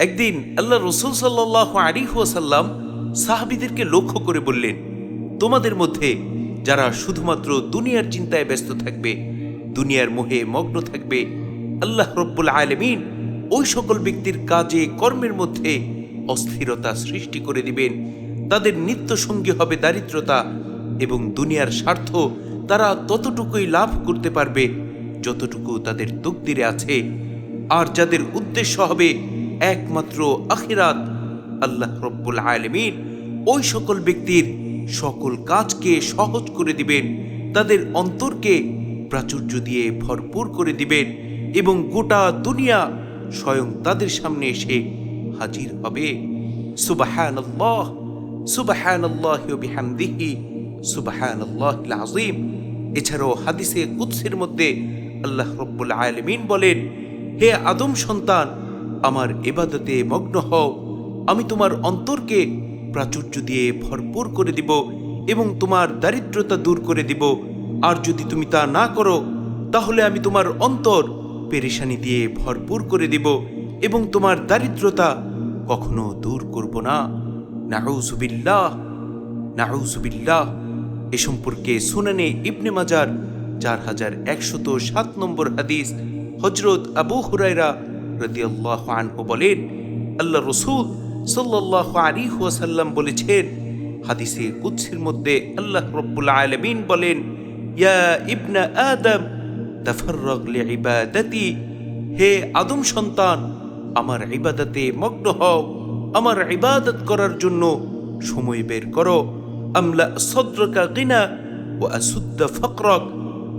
একদিন আল্লাহ রসুল সাল্লাহ আলী ওয়াসাল্লাম সাহাবিদেরকে লক্ষ্য করে বললেন, তোমাদের মধ্যে যারা শুধুমাত্র দুনিয়ার চিন্তায় ব্যস্ত থাকবে, দুনিয়ার মোহে মগ্ন থাকবে, আল্লাহ রব্বুল আলমিন ওই সকল ব্যক্তির কাজে, কর্মের মধ্যে অস্থিরতা সৃষ্টি করে দিবেন। তাদের নিত্য সঙ্গী হবে দারিদ্রতা এবং দুনিয়ার স্বার্থ তারা ততটুকুই লাভ করতে পারবে, যতটুকু তাদের তকদিরে আছে। আর যাদের উদ্দেশ্য হবে একমাত্র আখিরাত আল্লাহ রব্বুল আলমিন। ওই সকল ব্যক্তির সকল কাজকে সহজ করে দিবেন, তাদের অন্তরকে প্রাচুর্য দিয়ে ভরপুর করে দিবেন এবং গোটা দুনিয়া স্বয়ং তাদের সামনে এসে হাজির হবে। সুবাহান আল্লাহ আজিম এছাড়াও হাদিসে কুৎসের মধ্যে আল্লাহ রব্বুল আলমিন বলেন, হে আদম সন্তান আমার এবাদতে মগ্ন হও। আমি তোমার অন্তরকে প্রাচুর্য দিয়ে ভরপুর করে দিব এবং তোমার দারিদ্রতা দূর করে দিব। আর যদি তুমি তা না করো, তাহলে আমি তোমার অন্তর পেরেশানি দিয়ে ভরপুর করে দিব এবং তোমার দারিদ্রতা কখনো দূর করব না। নাউজুবিল্লাহ নাউজুবিল্লাহ এ সম্পর্কে সুনানে ইবনে মাজার চার হাজার একশত সাত নম্বর হাদিস হজরত আবু হুরাইরা রদিয়াল্লাহ আনহু বলেন, আল্লাহ রসুল সাল্লাহ আলী ওয়াসাল্লাম বলেছেন, হাদিসে কুৎসির মধ্যে আল্লাহ রব্বুল আলমিন বলেন, ইয়া ইবনা আদম, তাফাররাগ লিইবাদাতি, হে আদম সন্তান, আমার ইবাদতে মগ্ন হও, আমার ইবাদত করার জন্য সময় বের করো, আমলা সদ্রকা কিনা ও আসুদ্দা ফকরক,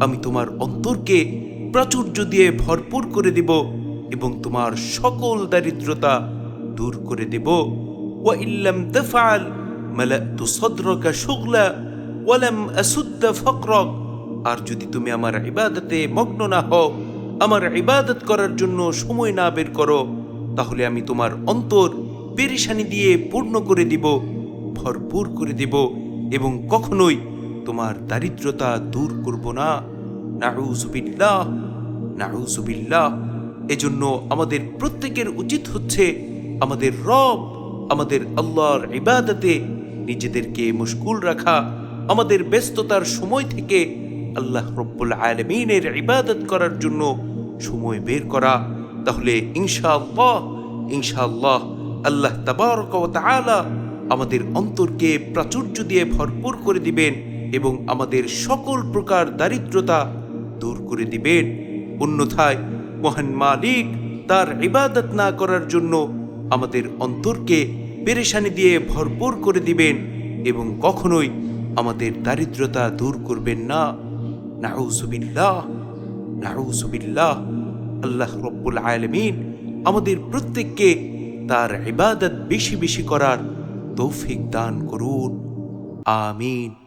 আমি তোমার অন্তরকে প্রাচুর্য দিয়ে ভরপুর করে দিব। এবং তোমার সকল দারিদ্রতা দূর করে দেব। ওয়া ইল্লাম তাফআল মালাতু সদরকা শুগলা আসুদ্দা ফকরক। আর যদি তুমি আমার ইবাদতে মগ্ন না হও, আমার ইবাদত করার জন্য সময় না বের করো, তাহলে আমি তোমার অন্তর পেরেশানি দিয়ে পূর্ণ করে দিব, ভরপুর করে দিব এবং কখনোই তোমার দারিদ্রতা দূর করব না। নাউজুবিল্লাহ নাউজুবিল্লাহ এজন্য আমাদের প্রত্যেকের উচিত হচ্ছে আমাদের রব, আমাদের আল্লাহর ইবাদতে নিজেদেরকে মুশকুল রাখা, আমাদের ব্যস্ততার সময় থেকে আল্লাহ রব্বুল আলমিনের ইবাদত করার জন্য সময় বের করা। তাহলে ইনশাআল্লাহ ইনশাআল্লাহ আল্লাহ তাবারক তাআলা আমাদের অন্তরকে প্রাচুর্য দিয়ে ভরপুর করে দিবেন এবং আমাদের সকল প্রকার দারিদ্রতা দূর করে দিবেন। অন্যথায় মহান মালিক তার ইবাদত না করার জন্য আমাদের অন্তরকে পেরেশানি দিয়ে ভরপুর করে দিবেন এবং কখনোই আমাদের দারিদ্রতা দূর করবেন না। নাউজুবিল্লাহ নাউজুবিল্লাহ। আল্লাহ রব্বুল আলমিন আমাদের প্রত্যেককে তার ইবাদত বেশি বেশি করার তৌফিক দান করুন। আমিন।